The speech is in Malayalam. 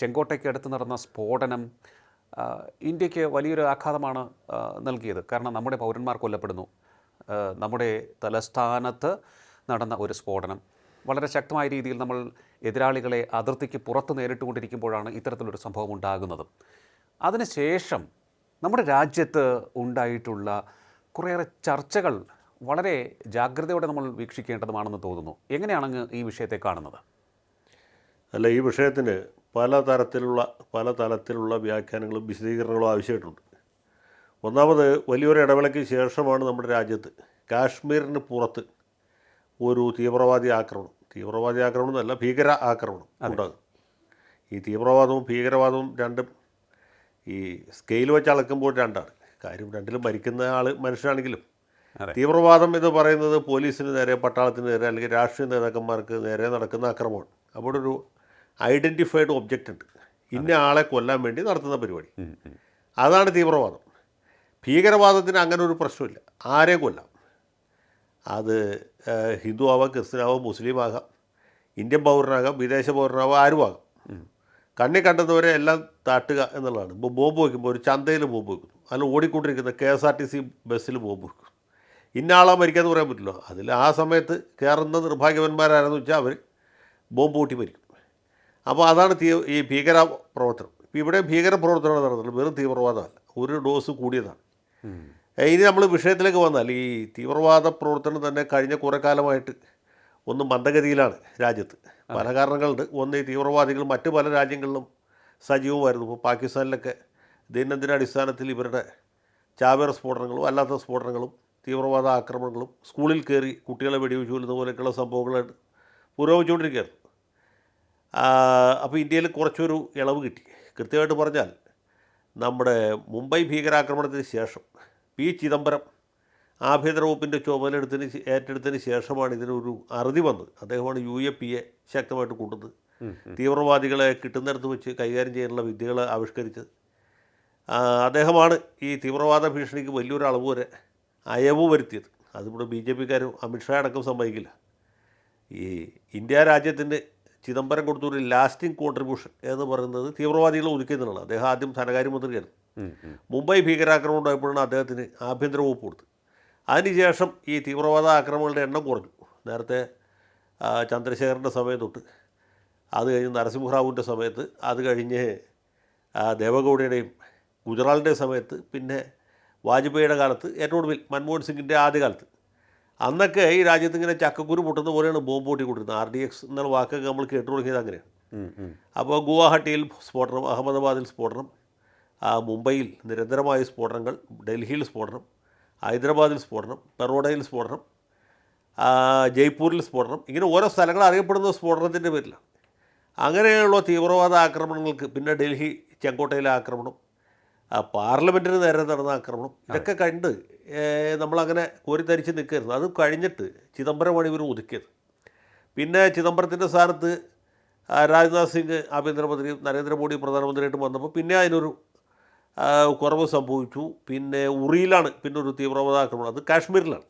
ചെങ്കോട്ടയ്ക്ക് അടുത്ത് നടന്ന സ്ഫോടനം ഇന്ത്യയ്ക്ക് വലിയൊരു ആഘാതമാണ് നൽകിയത്. കാരണം നമ്മുടെ പൗരന്മാർ കൊല്ലപ്പെടുന്നു. നമ്മുടെ തലസ്ഥാനത്ത് നടന്ന ഒരു സ്ഫോടനം. വളരെ ശക്തമായ രീതിയിൽ നമ്മൾ എതിരാളികളെ അതിർത്തിക്ക് പുറത്ത് നേരിട്ടുകൊണ്ടിരിക്കുമ്പോഴാണ് ഇത്തരത്തിലൊരു സംഭവം ഉണ്ടാകുന്നത്. അതിനുശേഷം നമ്മുടെ രാജ്യത്ത് ഉണ്ടായിട്ടുള്ള കുറേയേറെ ചർച്ചകൾ വളരെ ജാഗ്രതയോടെ നമ്മൾ വീക്ഷിക്കേണ്ടതുമാണെന്ന് തോന്നുന്നു. എങ്ങനെയാണ് ഈ വിഷയത്തെ കാണുന്നത്? അല്ല ഈ വിഷയത്തിന് പല തരത്തിലുള്ള പല തലത്തിലുള്ള വ്യാഖ്യാനങ്ങളും വിശദീകരണങ്ങളും ആവശ്യമായിട്ടുണ്ട്. ഒന്നാമത് വലിയൊരു ഇടവേളയ്ക്ക് ശേഷമാണ് നമ്മുടെ രാജ്യത്ത് കാശ്മീരിന് പുറത്ത് ഒരു തീവ്രവാദി ആക്രമണം. തീവ്രവാദി ആക്രമണം എന്നല്ല ഭീകര ആക്രമണം ഉണ്ടാകും. ഈ തീവ്രവാദവും ഭീകരവാദവും രണ്ടും ഈ സ്കെയിൽ വെച്ച് അളക്കുമ്പോൾ രണ്ടാണ്. കാര്യം രണ്ടിലും മരിക്കുന്ന ആൾ മനുഷ്യനാണെങ്കിലും. തീവ്രവാദം എന്ന് പറയുന്നത് പോലീസിന് നേരെ പട്ടാളത്തിന് നേരെ അല്ലെങ്കിൽ രാഷ്ട്രീയ നേതാക്കന്മാർക്ക് നേരെ നടക്കുന്ന ആക്രമണമാണ് അവിടെ ഒരു ഐഡന്റിഫൈഡ് ഒബ്ജക്റ്റ് ഉണ്ട്. ഇന്ന ആളെ കൊല്ലാൻ വേണ്ടി നടത്തുന്ന പരിപാടി. അതാണ് തീവ്രവാദം. ഭീകരവാദത്തിന് അങ്ങനെ ഒരു പ്രശ്നമില്ല. ആരെ കൊല്ലാം? അത് ഹിന്ദു ആവാം ക്രിസ്ത്യനാവാം മുസ്ലിം ആകാം ഇന്ത്യൻ പൗരനാകാം വിദേശ പൗരനാവാം ആരും ആകാം. കണ്ണി കണ്ടതുവരെ എല്ലാം താട്ടുക എന്നുള്ളതാണ്. ഇപ്പോൾ ബോംബ് വയ്ക്കുമ്പോൾ ഒരു ചന്തയിൽ ബോംബ് വയ്ക്കുന്നു അല്ല ഓടിക്കൊണ്ടിരിക്കുന്ന K S R T C ബസ്സിൽ ബോംബ് വയ്ക്കും ഇന്ന ആളാ മരിക്കാമെന്ന് പറയാൻ പറ്റില്ല. അതിൽ ആ സമയത്ത് കയറുന്ന നിർഭാഗ്യവന്മാരാരെന്ന് വെച്ചാൽ അവർ ബോംബ് കൂട്ടി മരിക്കും. അപ്പോൾ അതാണ് തീ ഈ ഭീകര പ്രവർത്തനം. ഇപ്പോൾ ഇവിടെ ഭീകര പ്രവർത്തനമാണ് നടന്നത് വെറും തീവ്രവാദമല്ല. ഒരു ഡോസ് കൂടിയതാണ്. ഇനി നമ്മൾ വിഷയത്തിലേക്ക് വന്നാൽ ഈ തീവ്രവാദ പ്രവർത്തനം തന്നെ കഴിഞ്ഞ കുറേ കാലമായിട്ട് ഒന്ന് മന്ദഗതിയിലാണ് രാജ്യത്ത്. പല കാരണങ്ങളുണ്ട്. ഒന്ന് ഈ തീവ്രവാദികൾ മറ്റു പല രാജ്യങ്ങളിലും സജീവമായിരുന്നു. ഇപ്പോൾ പാകിസ്ഥാനിലൊക്കെ ദൈനംദിന അടിസ്ഥാനത്തിൽ ഇവരുടെ ചാവേർ സ്ഫോടനങ്ങളും അല്ലാത്ത സ്ഫോടനങ്ങളും തീവ്രവാദ ആക്രമണങ്ങളും സ്കൂളിൽ കയറി കുട്ടികളെ വെടിവെച്ചു കൊല്ലുന്ന പോലെയൊക്കെയുള്ള സംഭവങ്ങളാണ് പുരോഗമിച്ചുകൊണ്ടിരിക്കുകയായിരുന്നു അപ്പോൾ ഇന്ത്യയിൽ കുറച്ചൊരു ഇളവ് കിട്ടി. കൃത്യമായിട്ട് പറഞ്ഞാൽ നമ്മുടെ മുംബൈ ഭീകരാക്രമണത്തിന് ശേഷം പി ചിദംബരം ആഭ്യന്തര വകുപ്പിന്റെ ചുമതലെടുത്തിന് ഏറ്റെടുത്തതിന് ശേഷമാണ് ഇതിനൊരു അറുതി വന്നത്. അദ്ദേഹമാണ് യു എ പി എ ശക്തമായിട്ട് കൊണ്ടുവന്നത്. തീവ്രവാദികളെ കിട്ടുന്നിടത്ത് വെച്ച് കൈകാര്യം ചെയ്യാനുള്ള വിദ്യകൾ ആവിഷ്കരിച്ചത്. അദ്ദേഹമാണ് ഈ തീവ്രവാദ ഭീഷണിക്ക് വലിയൊരു അളവ് വരെ അയവ് വരുത്തിയത്. അതിവിടെ ബി ജെ പിക്കാരും അമിത്ഷാ അടക്കം സമ്മതിക്കില്ല. ഈ ഇന്ത്യ രാജ്യത്തിന്റെ ചിദംബരം കൊടുത്തൊരു ലാസ്റ്റിംഗ് കോൺട്രിബ്യൂഷൻ എന്ന് പറയുന്നത് തീവ്രവാദികളെ ഒതുക്കിയതിനാണ് അദ്ദേഹം ആദ്യം ധനകാര്യമന്ത്രിയായിരുന്നു മുംബൈ ഭീകരാക്രമണം ഉണ്ടായപ്പോഴാണ് അദ്ദേഹത്തിന് ആഭ്യന്തര വകുപ്പ് കൊടുത്തത്. അതിനുശേഷം ഈ തീവ്രവാദ ആക്രമണങ്ങളുടെ എണ്ണം കുറഞ്ഞു. നേരത്തെ ചന്ദ്രശേഖരന്റെ സമയം തൊട്ട് അത് കഴിഞ്ഞ് നരസിംഹറാവുവിന്റെ സമയത്ത് അത് കഴിഞ്ഞ് ദേവഗൗഡയുടെയും ഗുജറാളിന്റെയും സമയത്ത് പിന്നെ വാജ്പേയിയുടെ കാലത്ത് ഏറ്റവും ഒടുവിൽ മൻമോഹൻ സിംഗിന്റെ ആദ്യകാലത്ത്. അന്നൊക്കെ ഈ രാജ്യത്ത് ഇങ്ങനെ ചക്കക്കുരു പൊട്ടുന്ന പോലെയാണ് ബോംബ് പൊട്ടിക്കൊണ്ടിരുന്നത്. ആർ ഡി എക്സ് എന്നുള്ള വാക്കൊക്കെ നമ്മൾ കേട്ടു തുടങ്ങിയത് അങ്ങനെയാണ്. അപ്പോൾ ഗുവാഹട്ടിയിൽ സ്ഫോടനം അഹമ്മദാബാദിൽ സ്ഫോടനം മുംബൈയിൽ നിരന്തരമായ സ്ഫോടനങ്ങൾ ഡൽഹിയിൽ സ്ഫോടനം ഹൈദരാബാദിൽ സ്ഫോടനം പെറോഡയിൽ സ്ഫോടനം ജയ്പൂരിൽ സ്ഫോടനം ഇങ്ങനെ ഓരോ സ്ഥലങ്ങൾ അറിയപ്പെടുന്ന സ്ഫോടനത്തിന്റെ പേരിലാണ്. അങ്ങനെയുള്ള തീവ്രവാദ ആക്രമണങ്ങൾക്ക് പിന്നെ ഡൽഹി ചെങ്കോട്ടയിലെ ആക്രമണം ആ, പാർലമെന്റിന് നേരെ നടന്ന ആക്രമണം ഇതൊക്കെ കണ്ട് നമ്മളങ്ങനെ കോരിത്തരിച്ച് നിൽക്കരുത് അത് കഴിഞ്ഞിട്ട് ചിദംബരമാണ് ഇവർ ഒതുക്കിയത്. പിന്നെ ചിദംബരത്തിന്റെ സ്ഥാനത്ത് രാജ്നാഥ് സിംഗ് ആഭ്യന്തരമന്ത്രിയും നരേന്ദ്രമോദി പ്രധാനമന്ത്രിയായിട്ട് വന്നപ്പോൾ പിന്നെ അതിനൊരു കുറവ് സംഭവിച്ചു. പിന്നെ ഉറിയിലാണ് പിന്നെ ഒരു തീവ്രവാദ ആക്രമണം. അത് കാശ്മീരിലാണ്.